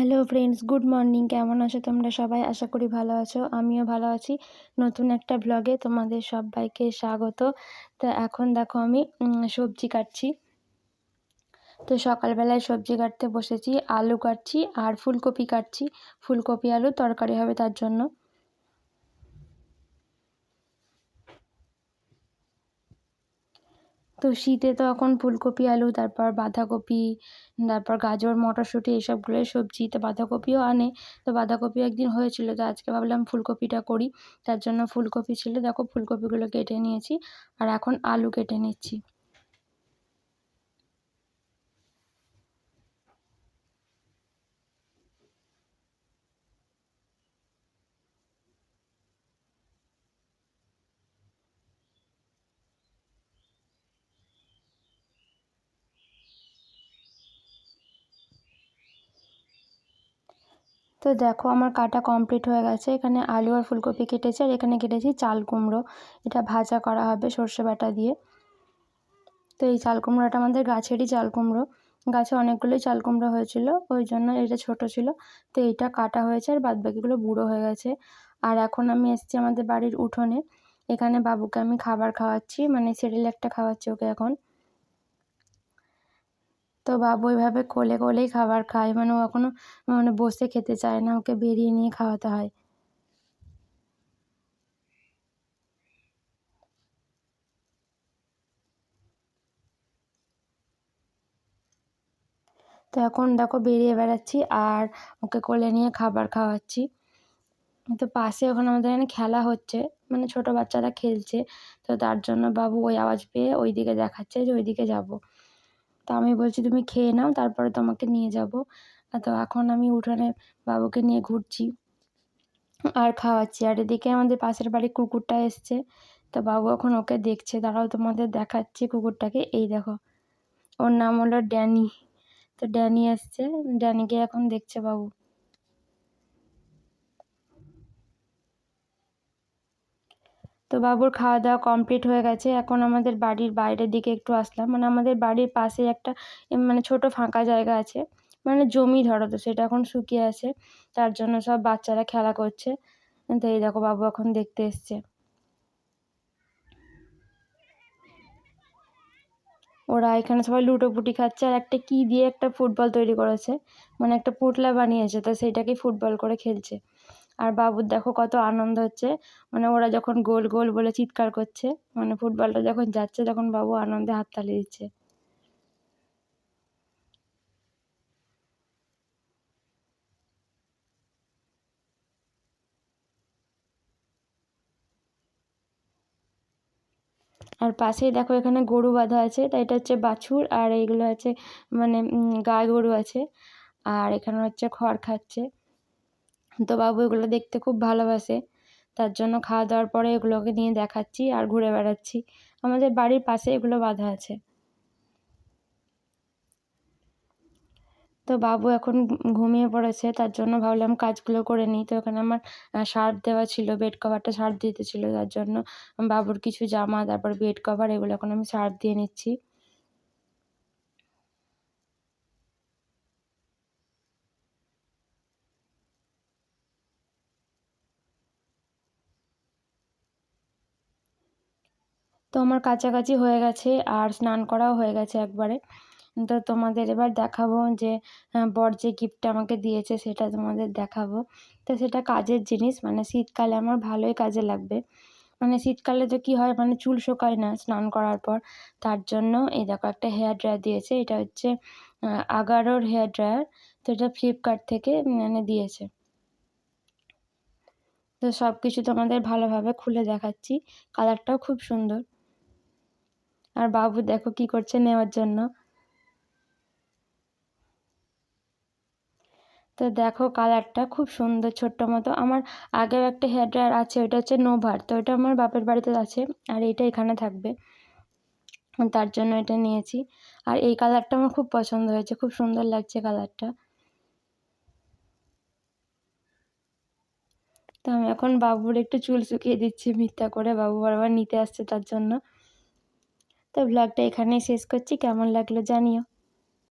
Hello friends good morning কেমন আছো তোমরা সবাই? আশা করি ভালো আছো। আমিও ভালো আছি। নতুন একটা ব্লগে তোমাদের সবাইকে স্বাগত। তো এখন দেখো আমি সবজি কাটছি। তো সকালবেলায় সবজি কাটতে বসেছি, আলু কাটছি আর ফুলকপি কাটছি। ফুলকপি, আলু, তরকারি হবে তার জন্য। তো শীতে তো এখন ফুলকপি, আলু, তারপর বাঁধাকপি, তারপর গাজর, মটরশুঁটি এইসবগুলোই সবজি, তো বাঁধাকপিও আনে। তো বাঁধাকপি একদিন হয়েছিল, তো আজকে ভাবলাম ফুলকপিটা করি। তার জন্য ফুলকপি ছিল, দেখো ফুলকপিগুলো কেটে নিয়েছি। আর এখন আলু কেটে নিচ্ছি। তো দেখো আমার কাটা কমপ্লিট হয়ে গেছে। এখানে আলু আর ফুলকপি কেটেছি আর এখানে কেটেছি চাল কুমড়ো। এটা ভাজা করা হবে সর্ষে বাটা দিয়ে। তো এই চাল কুমড়োটা আমাদের গাছেরই চাল কুমড়ো। গাছে অনেকগুলোই চাল কুমড়ো হয়েছিল, ওই জন্য এটা ছোট ছিল। তো এইটা কাটা হয়েছে আর বাদ বাকিগুলো বুড়ো হয়ে গেছে। আর এখন আমি এসেছি আমাদের বাড়ির উঠোনে। এখানে বাবুকে আমি খাবার খাওয়াচ্ছি মানে একটা খাওয়াচ্ছি ওকে এখন। তো বাবু ওইভাবে কোলে কোলেই খাবার খায়। মানে ও এখনও মানে বসে খেতে চায় না, ওকে বেরিয়ে নিয়ে খাওয়াতে হয়। তো এখন দেখো বেরিয়ে বেড়াচ্ছি আর ওকে কোলে নিয়ে খাবার খাওয়াচ্ছি। তো পাশে ওখানে আমাদের এখানে খেলা হচ্ছে মানে ছোটো বাচ্চারা খেলছে। তো তার জন্য বাবু ওই আওয়াজ পেয়ে ওই দিকে দেখাচ্ছে যে ওই দিকে যাব। তো আমি বলছি, তুমি খেয়ে নাও, তারপরে তোমাকে নিয়ে যাব। তো এখন আমি উঠানে বাবুকে নিয়ে ঘুরছি আর খাওয়াচ্ছি। আর এদিকে আমাদের পাশের বাড়ির কুকুরটা এসছে। তো বাবু এখন ওকে দেখছে। তারাও তোমাদের দেখাচ্ছি কুকুরটাকে। এই দেখো, ওর নাম হলো ড্যানি। তো ড্যানি এসছে। ড্যানিকে এখন দেখছে বাবু। তো বাবুর খাওয়া দাওয়া কমপ্লিট হয়ে গেছে। এখন আমাদের বাড়ির বাইরের দিকে একটু আসলাম। মানে আমাদের বাড়ির পাশে একটা মানে ছোটো ফাঁকা জায়গা আছে। মানে জমি ধরো তো, সেটা এখন শুকিয়ে আছে। তার জন্য সব বাচ্চারা খেলা করছে। তো এই দেখো বাবু এখন দেখতে এসছে। ওরা এখানে সবাই লুটোপুটি খাচ্ছে। আর একটা কী দিয়ে একটা ফুটবল তৈরি করেছে। মানে একটা পুটলা বানিয়েছে, তো সেইটাকেই ফুটবল করে খেলছে। আর বাবুর দেখো কত আনন্দ হচ্ছে। মানে ওরা যখন গোল গোল বলে চিৎকার করছে মানে ফুটবলটা যখন যাচ্ছে তখন বাবু আনন্দে হাততালি দিচ্ছে। আর পাশেই দেখো এখানে গরু বাঁধা আছে, তা এটা হচ্ছে বাছুর আর এইগুলো আছে মানে গাই গরু আছে। আর এখানে হচ্ছে খড় খাচ্ছে। তো বাবু এগুলো দেখতে খুব ভালোবাসে। তার জন্য খাওয়া দাওয়ার পরে এগুলোকে নিয়ে দেখাচ্ছি আর ঘুরে বেড়াচ্ছি। আমাদের বাড়ির পাশে এগুলো বাঁধা আছে। তো বাবু এখন ঘুমিয়ে পড়েছে, তার জন্য ভাবলাম কাজগুলো করে নিই। তো এখানে আমার সার্ফ দেওয়া ছিল বেড কভারটা সার্ফ দিতে ছিল, তার জন্য বাবুর কিছু জামা, তারপর বেড কভার এগুলো এখন আমি সার্ফ দিয়ে নিচ্ছি। আমার কাছাকাছি হয়ে গেছে আর স্নান করাও হয়ে গেছে একবারে। তো তোমাদের এবার দেখাবো যে বর যে গিফটটা আমাকে দিয়েছে সেটা তোমাদের দেখাবো। তো সেটা কাজের জিনিস মানে শীতকালে আমার ভালোই কাজে লাগবে। মানে শীতকালে তো কী হয় মানে চুল শোকায় না স্নান করার পর। তার জন্য এই দেখো একটা হেয়ার ড্রায়ার দিয়েছে, এটা হচ্ছে আগারোর হেয়ার ড্রায়ার তো এটা ফ্লিপকার্ট থেকে মানে দিয়েছে। তো সব কিছু তোমাদের ভালোভাবে খুলে দেখাচ্ছি। কালারটাও খুব সুন্দর। আর বাবু দেখো কি করছে নেওয়ার জন্য। তো দেখো কালারটা খুব সুন্দর, ছোট্ট মতো। আমার আগেও একটা হেয়ার ড্রায়ার আছে, ওইটা হচ্ছে নোভার তো ওইটা আমার বাপের বাড়িতে আছে আর এইটা এখানে থাকবে। তার জন্য এটা নিয়েছি। আর এই কালারটা আমার খুব পছন্দ হয়েছে, খুব সুন্দর লাগছে কালারটা। তো আমি এখন বাবুর একটু চুল শুকিয়ে দিচ্ছি, মিথ্যা করে বাবু বারবার নিতে আসছে তার জন্য। তো ব্লগটা এখানেই শেষ করছি। কেমন লাগল জানিও।